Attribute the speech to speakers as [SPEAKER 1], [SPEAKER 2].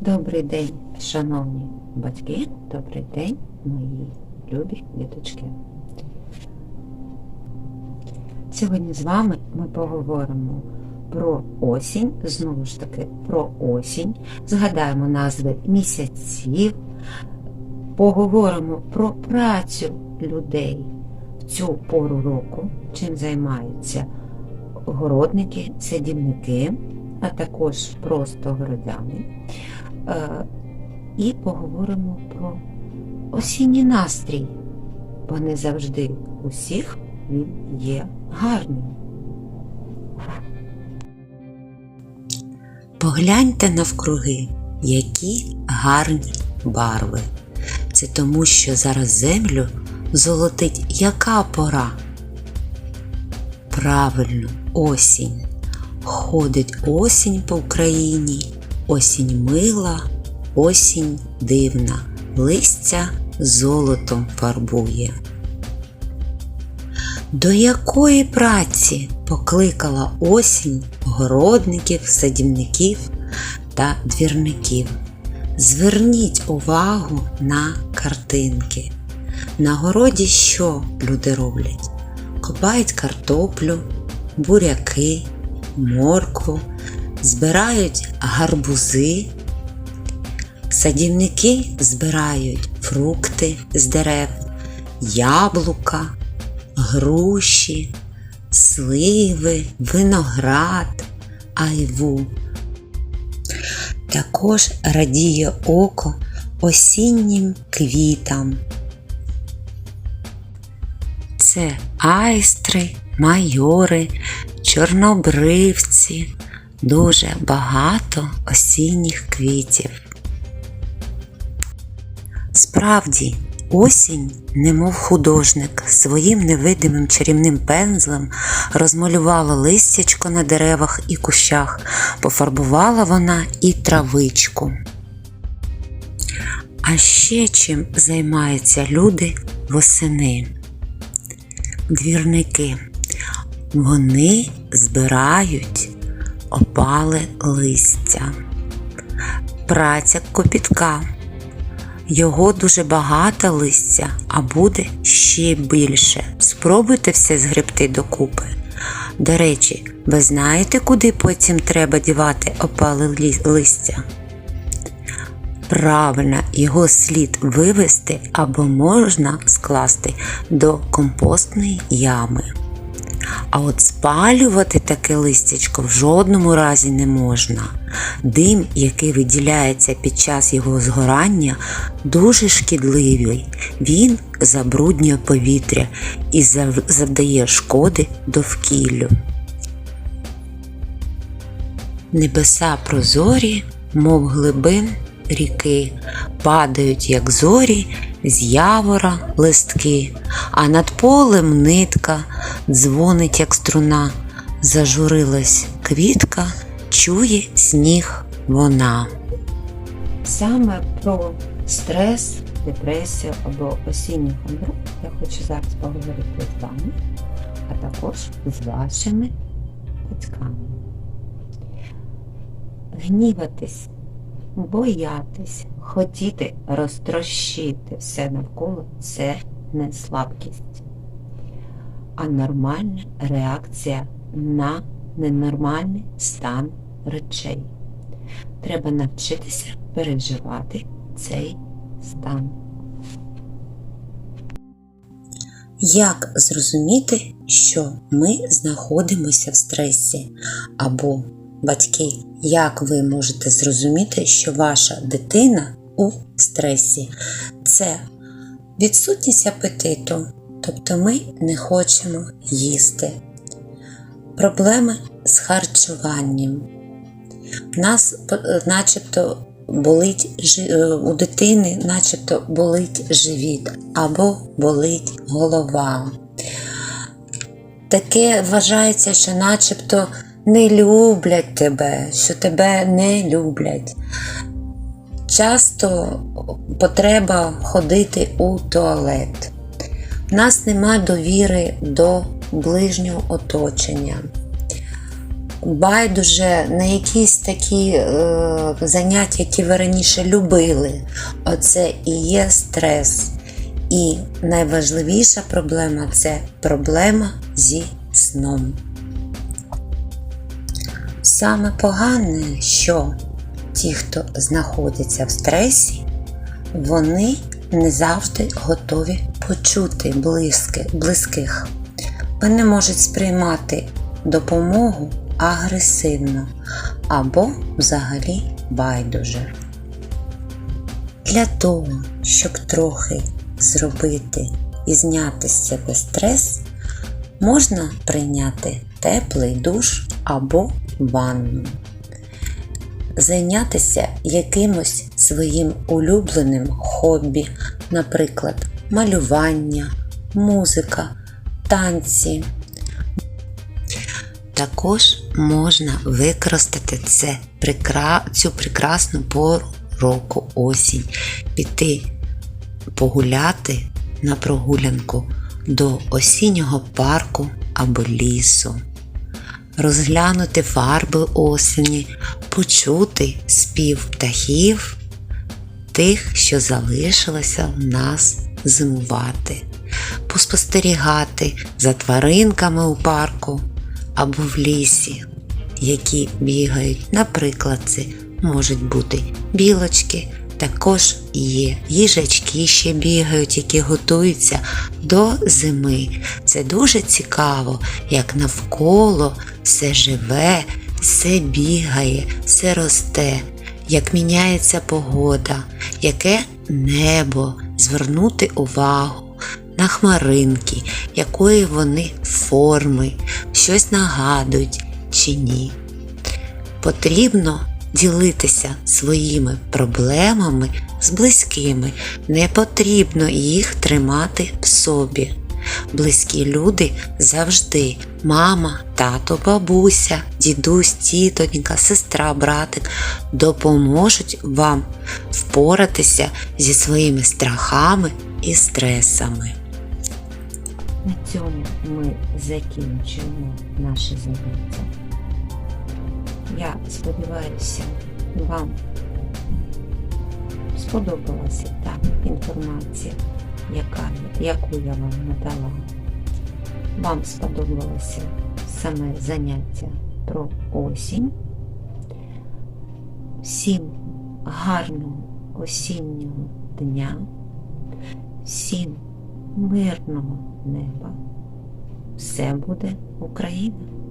[SPEAKER 1] Добрий день, шановні батьки, добрий день, мої любі діточки. Сьогодні з вами ми поговоримо про осінь, знову ж таки про осінь, згадаємо назви місяців, поговоримо про працю людей в цю пору року, чим займаються городники, садівники, а також просто городяни. Е, І поговоримо про осінній настрій, бо не завжди усіх він є гарним.
[SPEAKER 2] Погляньте навкруги, які гарні барви. Це тому, що зараз землю золотить яка пора? Правильно, осінь. Ходить осінь по Україні, осінь мила, осінь дивна, листя золотом фарбує. До якої праці покликала осінь городників, садівників та двірників? Зверніть увагу на картинки. На городі що люди роблять? Копають картоплю, буряки, моркву, збирають гарбузи. Садівники збирають фрукти з дерев, яблука, груші, сливи, виноград, айву. Також радіє око осіннім квітам. Це айстри, майори, чорнобривці, дуже багато осінніх квітів. Справді, осінь, немов художник, своїм невидимим чарівним пензлем розмалювала листячко на деревах і кущах, пофарбувала вона і травичку. А ще чим займаються люди восени? Двірники. Вони збирають опале листя. Праця копітка. Його дуже багато листя, а буде ще більше. Спробуйте все згребти докупи. До речі, ви знаєте, куди потім треба дівати опале листя? Правильно, його слід вивести або можна скласти до компостної ями. А от спалювати таке листячко в жодному разі не можна. Дим, який виділяється під час його згорання, дуже шкідливий. Він забруднює повітря і завдає шкоди довкіллю. Небеса прозорі, мов глибин ріки, падають, як зорі, з явора листки, а над полем нитка дзвонить, як струна, зажурилась квітка, чує сніг вона.
[SPEAKER 1] Саме про стрес, депресію або осінню хандру я хочу зараз поговорити з вами, а також з вашими батьками. Гніватись, боятись, хотіти розтрощити все навколо це не слабкість, а нормальна реакція на ненормальний стан речей. Треба навчитися переживати цей стан.
[SPEAKER 2] Як зрозуміти, що ми знаходимося в стресі? Або батьки, як ви можете зрозуміти, що ваша дитина у стресі? Це відсутність апетиту, тобто ми не хочемо їсти. Проблеми з харчуванням. У нас е, начебто болить е, у дитини, начебто болить живіт або болить голова. Таке вважається, що начебто не люблять тебе, що тебе не люблять. Часто потреба ходити у туалет. В нас нема довіри до ближнього оточення. байдуже на якісь такі е, заняття, які ви раніше любили. Оце і є стрес. І найважливіша проблема це проблема зі сном. Саме погане, що ті, хто знаходиться в стресі, вони не завжди готові почути близьки, близьких. Вони можуть сприймати допомогу агресивно або взагалі байдуже. Для того, щоб трохи зробити і зняти з себе стрес, можна прийняти теплий душ або ванну, зайнятися якимось своїм улюбленим хобі, наприклад, малювання, музика, танці. Також можна використати це, цю прекрасну пору року осінь, піти погуляти на прогулянку до осіннього парку або лісу, розглянути фарби осені, почути спів птахів, тих, що залишилося в нас зимувати, поспостерігати за тваринками у парку або в лісі, які бігають. Наприклад, це можуть бути білочки, також є їжачки ще бігають, які готуються до зими. Це дуже цікаво, як навколо все живе, все бігає, все росте, як міняється погода, яке небо, звернути увагу на хмаринки, якої вони форми, щось нагадують чи ні. Потрібно ділитися своїми проблемами з близькими, не потрібно їх тримати в собі. Близькі люди завжди мама, тато, бабуся, дідусь, тітонька, сестра, братик допоможуть вам впоратися зі своїми страхами і стресами.
[SPEAKER 1] На цьому ми закінчуємо наше заняття. Я сподіваюся, вам сподобалася та інформація, яка, яку я вам надала. Вам сподобалося саме заняття про осінь. Всім гарного осіннього дня, всім мирного неба. Все буде Україна!